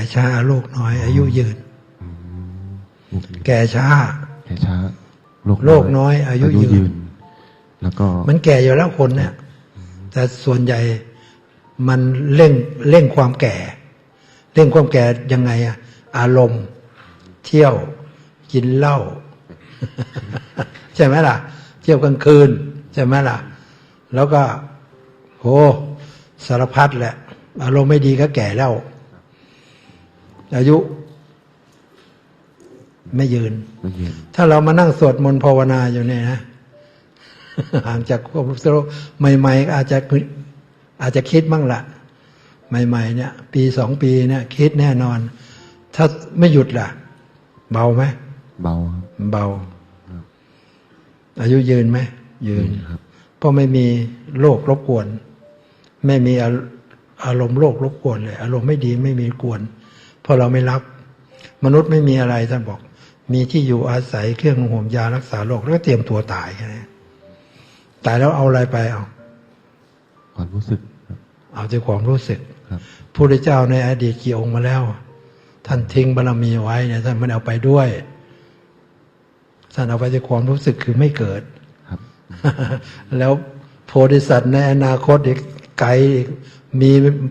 ก่ช้าโรคน้อย อายุยืนอืมแก่ช้า แก่ช้าโรคน้อย อายุยืน แล้วก็ มันแก่อยู่แล้วคนเนี่ย แต่ส่วนใหญ่มันเร่งเร่งความแก่ เร่งความแก่ยังไงอะอารมณ์ เที่ยวกินเหล้าใช่ไหมล่ะ เที่ยวกลางคืนใช่ไหมล่ะ แล้วก็โหสารพัดแหละ อารมณ์ไม่ดีก็แก่แล้ว อายุไม่ยืนไม่ยืน ถ้าเรามานั่งสวดมนต์ภาวนาอยู่เนี่ยนะห่างจากความรู้สึกใหม่ๆก็อาจจะอาจจะคิดบ้างละใหม่ ๆ เนี่ย ปีสองปีเนี่ย คิดแน่นอน ถ้าไม่หยุดล่ะ เบาไหมเบาครับเบา อายุยืนไหมยืนครับเพราะไม่มีโรครบกวน ไม่มีอาอารมณ์โรครบกวนเลย อารมณ์ไม่ดีไม่มีกวนเพ ราะเราไม่รับ มนุษย์ไม่มีอะไรท่านบอก มีที่อยู่อาศัยเครื่องห่มยารักษาโรคแล้วก็เตรียมตัวตายแค่นี้ตายแล้วเอาอะไรไปเอาความรู้สึกครับเอาแต่ความรู้สึกครับพระพุทธเจ้าในอดีตกี่องค์มาแล้ว ท่านทิ้งบารมีไว้เนี่ยท่านไม่ได้เอาไปด้วยท่านเอาไปแต่ความรู้สึกคือไม่เกิดครับแล้วโพธิสัตว์ในอนาคตอีกไกลอีกมี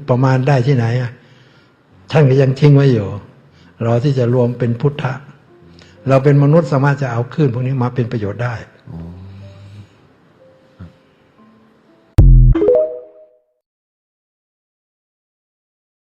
ประมาณได้ที่ไหนอะ ท่านก็ยังทิ้งไว้อยู่รอที่จะรวมเป็นพุทธะ เราเป็นมนุษย์สามารถจะเอาขึ้นพวกนี้มาเป็นประโยชน์ได้